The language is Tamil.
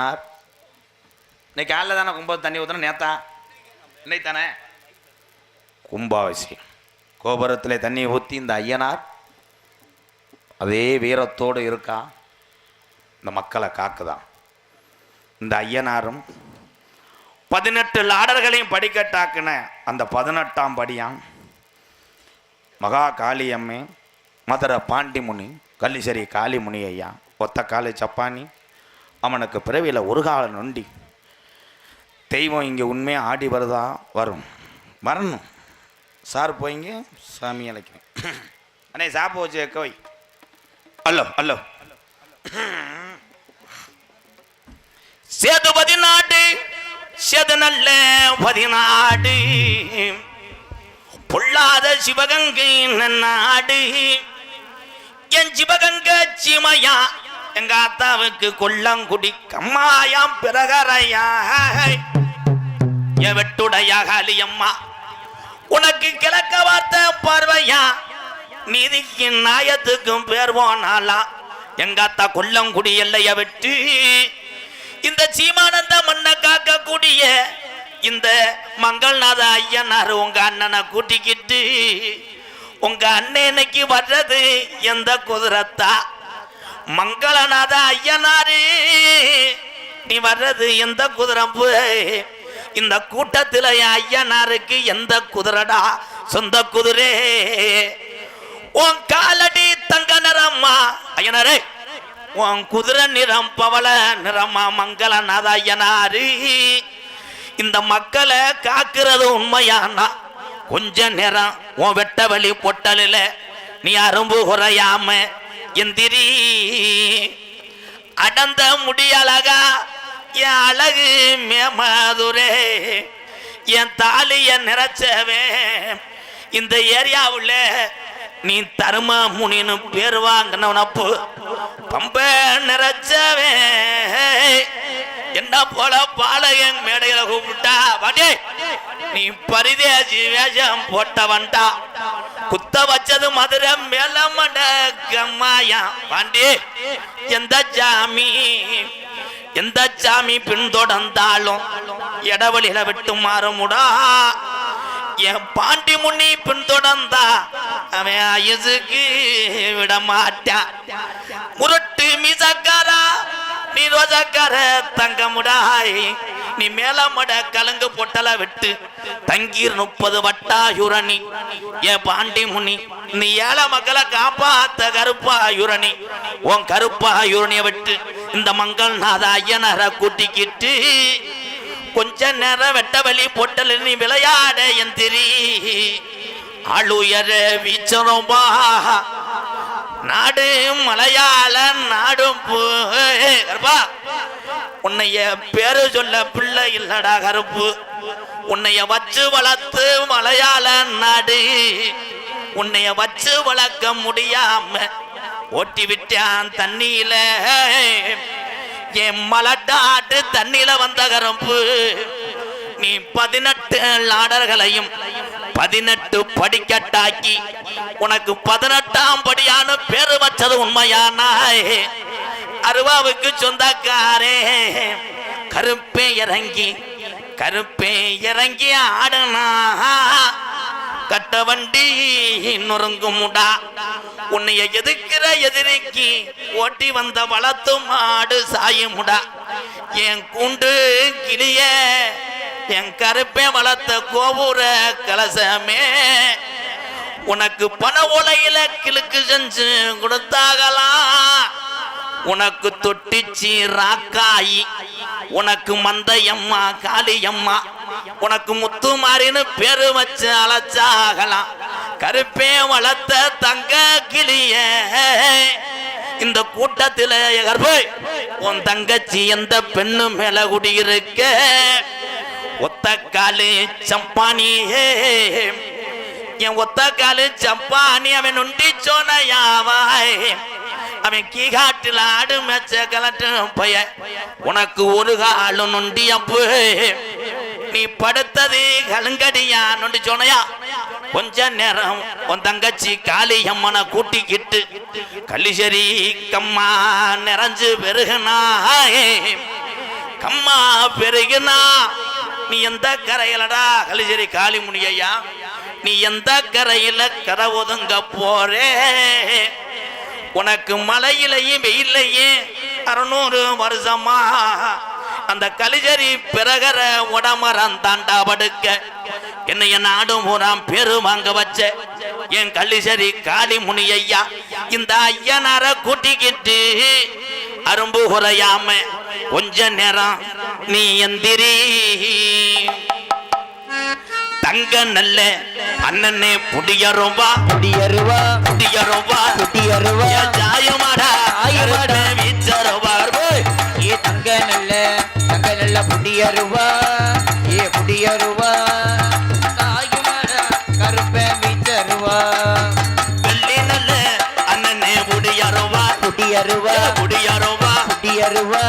இன்னைக்கு காலைல தானே கும்பம் தண்ணி ஊற்றுன நேத்தா. இன்னைக்கு தானே? கும்பாபிஷேகம். கோபுரத்தில் தண்ணி ஊற்றி இந்த ஐயனார் அதே வீரத்தோடு இருக்கா? இந்த மக்களை காக்குதான் இந்த ஐயனாரும் பதினெட்டு லாடர்களையும் படிக்கட்டாக்குன அந்த பதினெட்டாம் படியாம் மகா காளியம்மே மதுரை பாண்டிமுனி கல்லிசரி காளிமுனி ஐயா ஒத்த காலை சப்பானி அவனுக்கு பிறவியில் ஒரு கால நொண்டி. தெய்வம் இங்கே உண்மையாக ஆடி வருதா? வரும். வரணும். சார் போய்ங்க சாமி அழைக்கிறேன். அண்ணே சாப்பு வச்சு வைக்க வை. அல்லோ அல்லோ. சேது பதினாடு சேது நல்ல பதினாடு பொல்லாத சிவகங்கை நாடு என் சிவகங்க சிமையா எங்க அத்தாவுக்கு கொல்லங்குடி கம்மாயாம் பிறகரையா என் வெட்டுடையா காளியம்மா உனக்கு கிழக்க வார்த்தை பார்வையா? நீதிக்கு நாயத்துக்கும் பேர் போனாலா எங்க அத்தா கொல்லங்குடி எல்லைய விட்டு? இந்த சீமானந்த மண்ணை காக்கக்கூடிய இந்த மங்கள்நாத ஐயனார் உங்க அண்ணனை கூட்டிக்கிட்டு உங்க அண்ணன் இன்னைக்கு வர்றது? எந்த குதிரத்தா? மங்களநாத ஐயனாரு நீ வர்றது எந்த குதிரம்பு? இந்த கூட்டத்தில் என் ஐயனாருக்கு எந்த குதிரடா? சொந்த குதிரே. உன் காலடி தங்க நிறம்மா ஐயனாரே உன் குதிரை நிறம் பவள நிறமா மங்களநாத ஐயனாரு. இந்த மக்களை காக்கிறது உண்மையானா? கொஞ்ச நேரம் உன் வெட்ட வழி பொட்டலில் நீ அரும்பு குறையாம எந்திரி. அடந்த முடியழகா என் அழகு மேமாதுரே. என் தாலிய நிறைச்சவே இந்த ஏரியாவுல நீ தரும முனின்னு பேர் வாங்கினவனப்பு பம்ப நிறைச்சவே. என்ன போல பாலகன் மேடையில கூப்பிட்டா? வாடே நீ பரிதேசி வேஷம் போட்டவன்டா. குத்த வச்சது மதுரை மேலமட கம்மாயா பாண்டி எந்த ஜாமி எந்த சாமி பின்தொடர்ந்தாலும் இடவழியில விட்டு மாறுமுடா. என் பாண்டி முன்னி பின்தொடர்ந்தா அவன் அயசுக்கு விட மாட்டான் முரட்டு மீசக்காரா நீ ரோஜாக்கார தங்கமுடாய். நீ மேலமட கலங்கு பொட்டலா விட்டு தங்கீர் முப்பது வட்டாயுரணி ஏ பாண்டி முனி நீ ஏழை மக்களை காப்பாத்த கருப்பாயுரணி உன் கருப்பாயுரணிய விட்டு இந்த மங்கள் நாத ஐயனரை கூட்டிக்கிட்டு கொஞ்ச நேரம் வெட்ட வழி பொட்டல நீ விளையாட எந்திரி அழுயர வீச்சரம்பா நாடு மலையாள நாடும் போ- கருப்பா. உன்னைய பேரு சொல்ல பிள்ளை இல்லடா கருப்பு. உன்னைய வச்சு வளர்த்து மலையாள நாடு. உன்னைய வச்சு வளர்க்க முடியாம ஓட்டி விட்டான் தண்ணியில. என் மலட்டாட்டு தண்ணியில வந்த கரும்பு நீ பதினெட்டு லாடர்களையும் பதினெட்டு படிக்கட்டாக்கி உனக்கு பதினெட்டாம் படியான பேரு வச்சது உண்மையானாய். அருவாவுக்கு சொந்தக்காரே. கருப்பே இறங்கி கருப்பே இறங்கி ஆடனா. கட்ட வண்டி நொறுங்குமுடா. உன்னைய எதிர்க்கிற எதிரிக்கு ஓட்டி வந்த வளத்து மாடு சாயுமுடா. என் கூண்டு கிளிய என் கருப்பே வளர்த்த கோபுர கலசமே. உனக்கு பண உலையில கிழக்கு செஞ்சு கொடுத்தாகலாம். உனக்கு தொட்டிச்சி ராக்காயி. உனக்கு மந்தையம்மா காளியம்மா. உனக்கு முத்துமாரின்னு பேரு வச்சு அழைச்சாகலாம். கருப்பே வளர்த்த தங்க கிளிய. இந்த கூட்டத்தில் கர்ப்பை உன் தங்கச்சி எந்த பெண்ணு மேல குடியிருக்க? ஒத்தக்காலு சம்பானியே. என் ஒத்தக்காலு சம்பானி சப்பானி அவன் உண்டி சோனையாவாய் அவன் கீகாட்டில் ஆடு மேச்ச கலட்டும் பைய உனக்கு ஒரு காலம் நொண்டி அப்பு நீ படுத்தது கலுங்கடியா நொண்டி சொன்னையா கொஞ்ச நேரம் உன் தங்கச்சி காளி அம்மனை கூட்டிக்கிட்டு கள்ளிசரி கம்மா நிறைஞ்சு பெருகுனாயே. கம்மா பெருகுனா நீ எந்த கரையிலடா கலிசரி காளிமுனி ஐயா நீ எந்த கரையில கரை ஒதுங்க போறே? உனக்கு மலையிலையும் வெயிலையும் அறுநூறு வருஷமா. அந்த கலிஜரி பிறகர உடமரம் தாண்டா படுக்க. என்னைய நாடும் பூராம் பேரு வாங்க வச்ச. என் கள்ளிசரி காளிமுனி ஐயா இந்த ஐயனார கூட்டிக்கிட்டு அரும்பு குறையாம கொஞ்ச நேரம் நீ எந்திரி. தங்க நல்ல அண்ணனே புடியருவா குடியருவா புடியருவா குடியருவா ஜாயமாடா ஜாயமாடா. வீச்சருவார் ஏ தங்க நல்ல தங்க நல்ல குடியருவா ஏ குடியருவா தாயுமாடா கருப்ப வீச்சருவா வெள்ளி நல்ல அண்ணனே புடியருவா குடியருவா புடியருவா குடியருவா